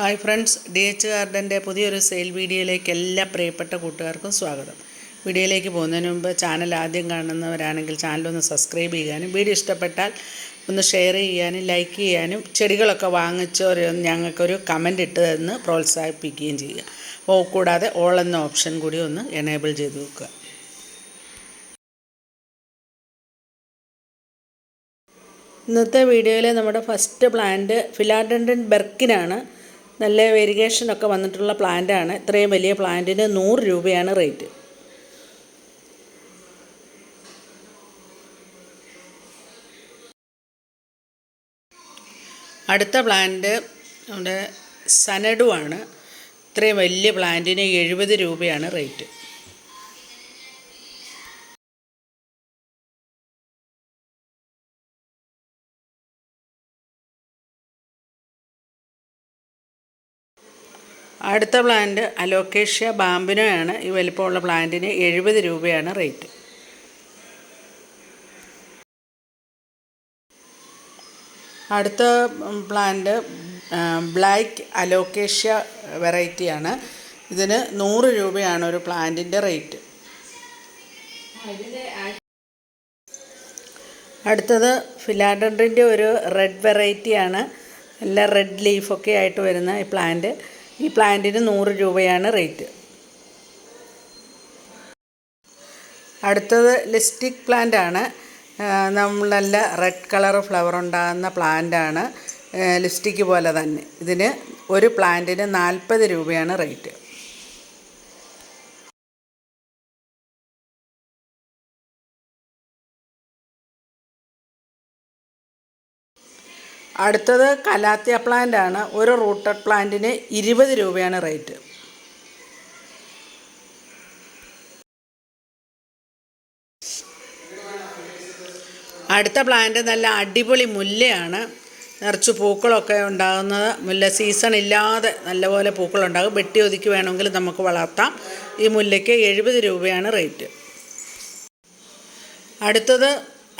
Hi friends D H ഗാർഡന്റെ പുതിയൊരു sale വീഡിയോയിലേക്ക് എല്ലാ പ്രിയപ്പെട്ട കൂട്ടുകാർക്കും സ്വാഗതം. വീഡിയോയിലേക്ക് പോകുന്നതിന് മുമ്പ് ചാനൽ ആദ്യം കാണുന്നവരാണെങ്കിൽ ചാനലൊന്ന് സബ്സ്ക്രൈബ് ചെയ്യാനും വീഡിയോ ഇഷ്ടപ്പെട്ടാൽ ഒന്ന് ഷെയർ ചെയ്യാനും ലൈക്ക് ചെയ്യാനും ചെടികളൊക്കെ വാങ്ങിച്ചവർ ഞങ്ങൾക്കൊരു കമന്റ് ഇട്ട് തന്ന് പ്രോത്സാഹിപ്പിക്കുകയും ചെയ്യുക. ഓ കൂടാതെ ഓൾ എന്ന ഓപ്ഷൻ കൂടി ഒന്ന് എനേബിൾ ചെയ്ത് വെക്കുക. ഇന്നത്തെ വീഡിയോയിൽ നമ്മുടെ ഫസ്റ്റ് പ്ലാന്റ് ഫിലാഡൻഡൻ ബെർക്കിനാണ് നല്ല വെരിഗേഷനൊക്കെ വന്നിട്ടുള്ള പ്ലാന്റാണ്. ഇത്രയും വലിയ പ്ലാന്റിന് നൂറ് രൂപയാണ് റേറ്റ്. അടുത്ത പ്ലാന്റ് നമ്മുടെ സനഡു ആണ് ഇത്രയും വലിയ പ്ലാന്റിന് എഴുപത് രൂപയാണ് റേറ്റ്. അടുത്ത പ്ലാന്റ് അലോക്കേഷ്യ ബാമ്പിനോയാണ് ഈ വലിപ്പമുള്ള പ്ലാന്റിന് എഴുപത് രൂപയാണ് റേറ്റ് അടുത്ത പ്ലാന്റ് ബ്ലാക്ക് അലോക്കേഷ്യ വെറൈറ്റിയാണ് ഇതിന് നൂറ് രൂപയാണ് ഒരു പ്ലാന്റിന്റെ റേറ്റ് അടുത്തത് ഫിലാഡൻഡ്രിന്റെ ഒരു റെഡ് വെറൈറ്റിയാണ് നല്ല റെഡ് ലീഫൊക്കെ ആയിട്ട് വരുന്ന ഈ പ്ലാന്റ് ഈ പ്ലാന്റിന് നൂറ് രൂപയാണ് റേറ്റ്. അടുത്തത് ലിസ്റ്റിക് പ്ലാന്റ് ആണ്. നമ്മൾ നല്ല റെഡ് കളർ ഫ്ലവർ ഉണ്ടാകുന്ന പ്ലാന്റാണ് ലിസ്റ്റിക് പോലെ തന്നെ. ഇതിന് ഒരു പ്ലാന്റിന് നാൽപ്പത് രൂപയാണ് റേറ്റ്. അടുത്തത് കലാത്തിയ പ്ലാന്റ് ആണ്. ഒരു റൂട്ടഡ് പ്ലാന്റിന് ഇരുപത് രൂപയാണ് റേറ്റ് അടുത്ത പ്ലാന്റ് നല്ല അടിപൊളി മുല്ലയാണ്. നിറച്ച് പൂക്കളൊക്കെ ഉണ്ടാകുന്നത്. മുല്ല സീസൺ ഇല്ലാതെ നല്ലപോലെ പൂക്കളുണ്ടാകും. വെട്ടി ഒതുക്കി വേണമെങ്കിൽ നമുക്ക് വളർത്താം. ഈ മുല്ലയ്ക്ക് എഴുപത് രൂപയാണ് റേറ്റ് അടുത്തത്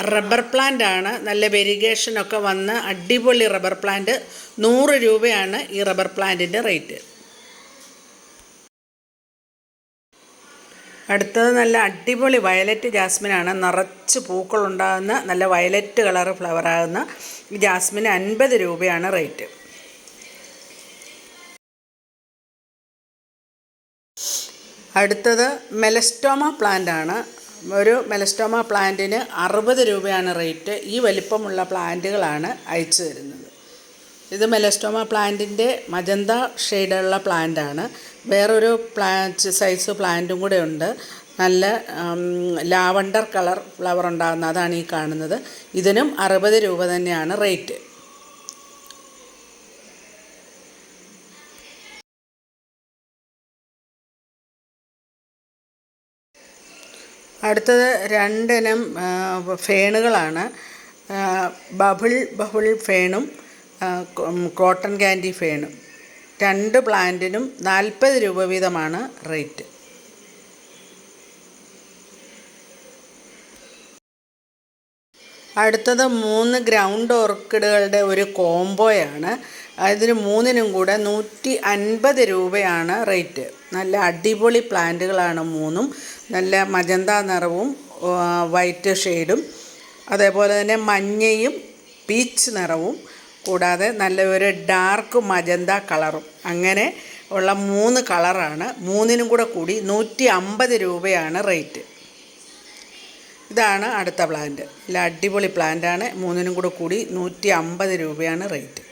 റബ്ബർ പ്ലാന്റ് ആണ്. നല്ല വെരിഗേഷനൊക്കെ വന്ന് അടിപൊളി റബ്ബർ പ്ലാന്റ്. നൂറ് രൂപയാണ് ഈ റബ്ബർ പ്ലാന്റിന്റെ റേറ്റ്. അടുത്തത് നല്ല അടിപൊളി വയലറ്റ് ജാസ്മിനാണ് നിറച്ച് പൂക്കളുണ്ടാകുന്ന നല്ല വയലറ്റ് കളർ ഫ്ലവറാകുന്ന ജാസ്മിന് അൻപത് രൂപയാണ് റേറ്റ്. അടുത്തത് മെലസ്റ്റോമ പ്ലാന്റ് ആണ്. ഒരു മെലസ്റ്റോമ പ്ലാന്റിന് അറുപത് രൂപയാണ് റേറ്റ് ഈ വലിപ്പമുള്ള പ്ലാന്റുകളാണ് അയച്ചു തരുന്നത്. ഇത് മെലസ്റ്റോമ പ്ലാന്റിന്റെ മജന്ത ഷെയ്ഡുള്ള പ്ലാന്റാണ്. വേറൊരു പ്ലാ സൈസ് പ്ലാന്റും കൂടെ ഉണ്ട്. നല്ല ലാവണ്ടർ കളർ ഫ്ലവർ ഉണ്ടാകുന്ന അതാണ് ഈ കാണുന്നത്. ഇതിനും അറുപത് രൂപ തന്നെയാണ് റേറ്റ്. അടുത്തത് രണ്ടിനം ഫേണുകളാണ്. ബബിൾ ബബിൾ ഫേണും കോട്ടൺ ക്യാൻഡി ഫേണും. രണ്ട് പ്ലാന്റിനും നാൽപ്പത് രൂപ വീതമാണ് റേറ്റ്. അടുത്തത് മൂന്ന് ഗ്രൗണ്ട് ഓർക്കിഡുകളുടെ ഒരു കോംബോയാണ്. അതിന് മൂന്നിനും കൂടെ നൂറ്റി അൻപത് രൂപയാണ് റേറ്റ്. നല്ല അടിപൊളി പ്ലാന്റുകളാണ് മൂന്നും. നല്ല മജന്ത നിറവും വൈറ്റ് ഷെയ്ഡും അതേപോലെ തന്നെ മഞ്ഞയും പീച്ച് നിറവും കൂടാതെ നല്ല ഒരു ഡാർക്ക് മജന്ത കളറും. അങ്ങനെ ഉള്ള മൂന്ന് കളറാണ്. മൂന്നിനും കൂടെ കൂടി നൂറ്റി അമ്പത് രൂപയാണ് റേറ്റ്. ഇതാണ് അടുത്ത പ്ലാന്റ്. നല്ല അടിപൊളി പ്ലാന്റാണ്. മൂന്നിനും കൂടെ കൂടി നൂറ്റി അമ്പത് രൂപയാണ് റേറ്റ്.